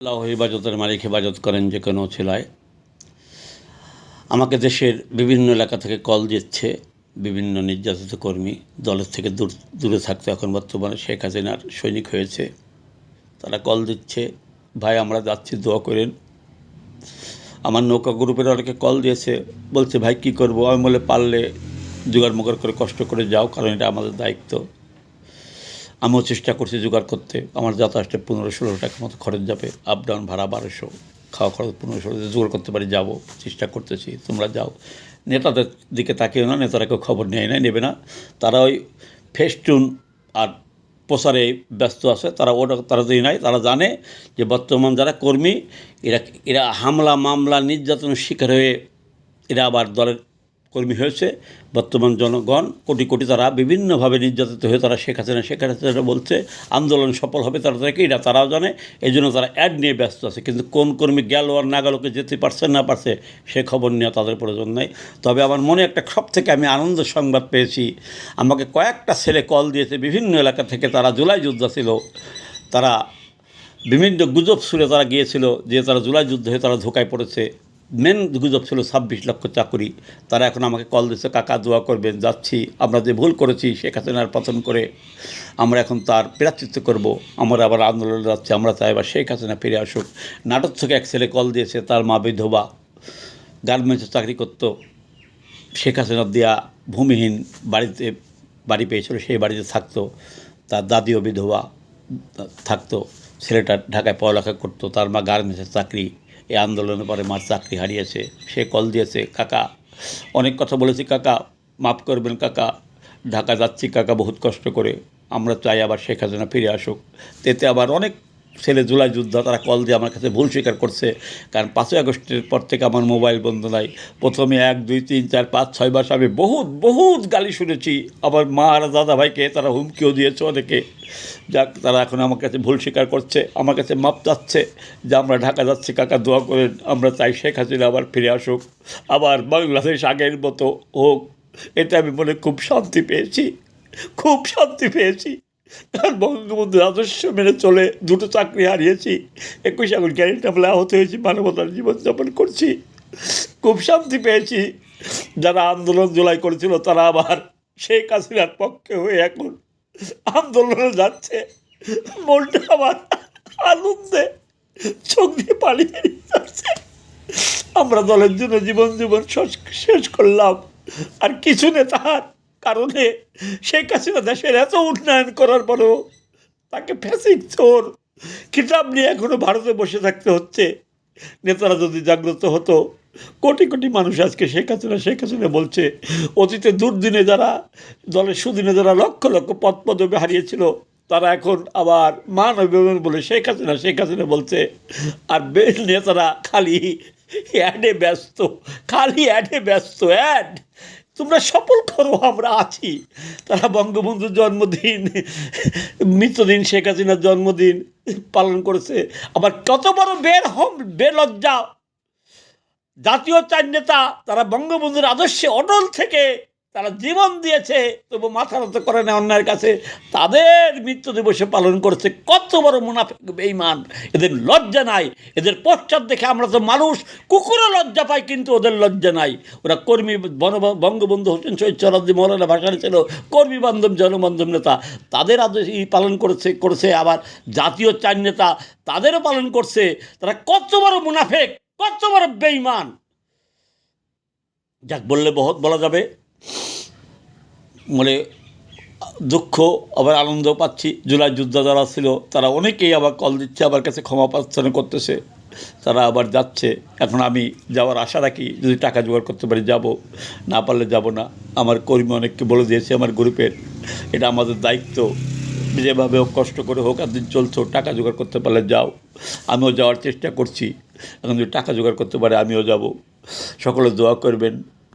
আল্লাহ হেফাজতের মালিক হেফাজত করেন যে কোনো ছেলায় আমাকে দেশের বিভিন্ন এলাকা থেকে কল দিচ্ছে, বিভিন্ন নির্যাতিত কর্মী। দলের থেকে দূর, দূরে থাকতে এখন বর্তমানে শেখ হাসিনার সৈনিক হয়েছে। তারা কল দিচ্ছে, ভাই, আমরা যাচ্ছি, দোয়া করেন। আমার নৌকা গ্রুপের অনেকে কল দিয়েছে, বলছে, ভাই, কী করব? আমি বলে, পারলে জোগাড় মোগাড় করে কষ্ট করে যাও, কারণ এটা আমাদের দায়িত্ব। আমিও চেষ্টা করছি জোগাড় করতে। আমার যাতায়াতটা পনেরো ষোলো টাকা মতো খরচ যাবে। আপ ডাউন ভাড়া বারোশো। খাওয়া খরচ পনেরো ষোলো জোগাড় করতে পারি, যাব। চেষ্টা করতেছি, তোমরা যাও। নেতাদের দিকে তাকিয়েও না, নেতারা কেউ খবর নেয় না নেবে না। তারা ওই ফেস্টুন আর প্রচারে ব্যস্ত আছে, তারা ওটা তারা যদি নাই তারা জানে যে বর্তমান যারা কর্মী, এরা এরা হামলা, মামলা, নির্যাতনের শিকার হয়ে এরা আবার দলের কর্মী হয়েছে। বর্তমান জনগণ কোটি কোটি তারা বিভিন্নভাবে নির্যাতিত হয়ে তারা শেখ হাসিনা শেখ হাসিনা বলছে, আন্দোলন সফল হবে তারা থেকে এটা তারাও জানে। এই জন্য তারা অ্যাড নিয়ে ব্যস্ত আছে, কিন্তু কোন কর্মী গেল আর না গেলকে যেতে পারছে না পারছে, সে খবর নেওয়া তাদের প্রয়োজন নেই। তবে আমার মনে একটা সব থেকে আমি আনন্দ সংবাদ পেয়েছি, আমাকে কয়েকটা ছেলে কল দিয়েছে, বিভিন্ন এলাকা থেকে তারা জুলাই যোদ্ধা ছিল। তারা বিভিন্ন গুজব সুরে তারা গিয়েছিল যে তারা জুলাই যুদ্ধ তারা ধোকায় পড়েছে। মেন গুজব ছিল ছাব্বিশ লক্ষ চাকুরি। তারা এখন আমাকে কল দিচ্ছে কাকা, দোয়া করবেন, যাচ্ছি। আমরা যে ভুল করেছি, শেখ হাসিনার পতন করে আমরা এখন তার প্রাচিত্য করব। আমরা আবার আন্দোলনে যাচ্ছি, আমরা চাই এবার শেখ হাসিনা ফিরে আসুক। নাটক থেকে এক ছেলে কল দিয়েছে, তার মা বিধবা, গার্মেন্টসে চাকরি করতো। শেখ হাসিনা দেওয়া ভূমিহীন বাড়িতে, বাড়ি পেয়েছিল, সেই বাড়িতে থাকতো। তার দাদিও বিধবা, থাকতো। ছেলেটা ঢাকায় পড়ালেখা করতো, তার মা গার্মেন্টসের চাকরি। এই আন্দোলনের পরে মার চাকরি হারিয়েছে, সে কল দিয়েছে, কাকা, অনেক কথা বলেছি কাকা, মাফ করবেন কাকা, ঢাকা যাচ্ছি কাকা বহুত কষ্ট করে, আমরা চাই আবার শেখ হাসিনা ফিরে আসুক। এতে আবার অনেক ছেলে জুলাই যোদ্ধা, তারা কল দিয়ে আমার কাছে ভুল স্বীকার করছে। কারণ পাঁচই আগস্টের পর থেকে আমার মোবাইল বন্ধ নাই। প্রথমে এক, দুই, তিন, চার, পাঁচ, ছয় মাস আমি বহুত বহুত গালি শুনেছি। আমার মা আর দাদা ভাইকে তারা হুমকিও দিয়েছে অনেকে। যাক, তারা এখন আমার কাছে ভুল স্বীকার করছে, আমার কাছে মাপ চাচ্ছে যে আমরা ঢাকা যাচ্ছি, কাকা দোয়া করেন, আমরা চাই শেখ হাসিনা আবার ফিরে আসুক। আবার বাংলাদেশ আগের মতো হোক। এটা আমি মনে খুব শান্তি পেয়েছি। খুব শান্তি পেয়েছি। আর বঙ্গবন্ধুর আদর্শ মেনে চলে দুটো চাকরি হারিয়েছি। একুশ এখন গ্যারেন্ট আমলে আহত হয়েছি, মানবতার জীবনযাপন করছি। খুব শান্তি পেয়েছি। যারা আন্দোলন জোলাই করেছিল, তারা আবার শেখ হাসিনার পক্ষে হয়ে এখন আন্দোলনে যাচ্ছে। মনটা আবার আনন্দে চোখ দিয়ে পালিয়ে যাচ্ছে। আমরা দলের জন্য জীবন জীবন শেষ- করলাম। আর কিছু নেতার কারণে শেখ হাসিনা দেশের এত উন্নয়ন করার পরেও তাকে ফ্যাসিক চোর কিতাব নিয়ে এখনও ভারতে বসে থাকতে হচ্ছে। নেতারা যদি জাগ্রত হতো, কোটি কোটি মানুষ আজকে শেখ হাসিনা শেখ হাসিনা বলছে, অতীতে দুর্দিনে যারা, দলের সুদিনে যারা লক্ষ লক্ষ পদ পদবি হারিয়েছিল, তারা এখন আবার মান অভিমান বলে শেখ হাসিনা শেখ হাসিনা বলছে, আর নেতারা খালি অ্যাডে ব্যস্ত, খালি অ্যাডে ব্যস্ত অ্যাড তোমরা সফল করো, আমরা আছি। তারা বঙ্গবন্ধুর জন্মদিন মৃত্যুদিন শেখ হাসিনার জন্মদিন পালন করেছে। আবার কত বড় বের হম, বেলজ্জা, জাতীয় চার নেতা, তারা বঙ্গবন্ধুর আদর্শে অটল থেকে তারা জীবন দিয়েছে, তবু মাথা নত করে না অন্যায়ের কাছে। তাদের মৃত্যু দিবসে পালন করছে কত বড় মুনাফিক বেইমান এদের লজ্জা নাই। এদের পশ্চাৎ দেখে আমরা তো মানুষ, কুকুরও লজ্জা পাই, কিন্তু ওদের লজ্জা নাই। ওরা কর্মী, বন- বঙ্গবন্ধু হোসেন শহীদ চরাদ্দি মৌলানা ভাসানি ছিল কর্মী বান্ধব, জনবান্ধব নেতা। তাদের আদেশ পালন করেছে করেছে আবার জাতীয় চার নেতা। তাদেরও পালন করছে। তারা কত বড় মুনাফেক, কত বড় বেইমান যাক, বললে বহুত বলা যাবে। মানে দুঃখ, আবার আনন্দ পাচ্ছি। জুলাই যোদ্ধা যারা ছিল, তারা অনেকেই আবার কল দিচ্ছে আমার কাছে ক্ষমা প্রার্থনা করতেছে। তারা আবার যাচ্ছে। এখন আমি যাওয়ার আশা রাখি, যদি টাকা জোগাড় করতে পারি, যাব। না পারলে যাব না। আমার কর্মী অনেককে বলে দিয়েছে আমার গ্রুপের। এটা আমাদের দায়িত্ব। যেভাবে হোক, কষ্ট করে হোক আর দিন চলছো টাকা জোগাড় করতে পারলে যাও। আমিও যাওয়ার চেষ্টা করছি। এখন যদি টাকা জোগাড় করতে পারে, আমিও যাব। সকলে দোয়া করবেন।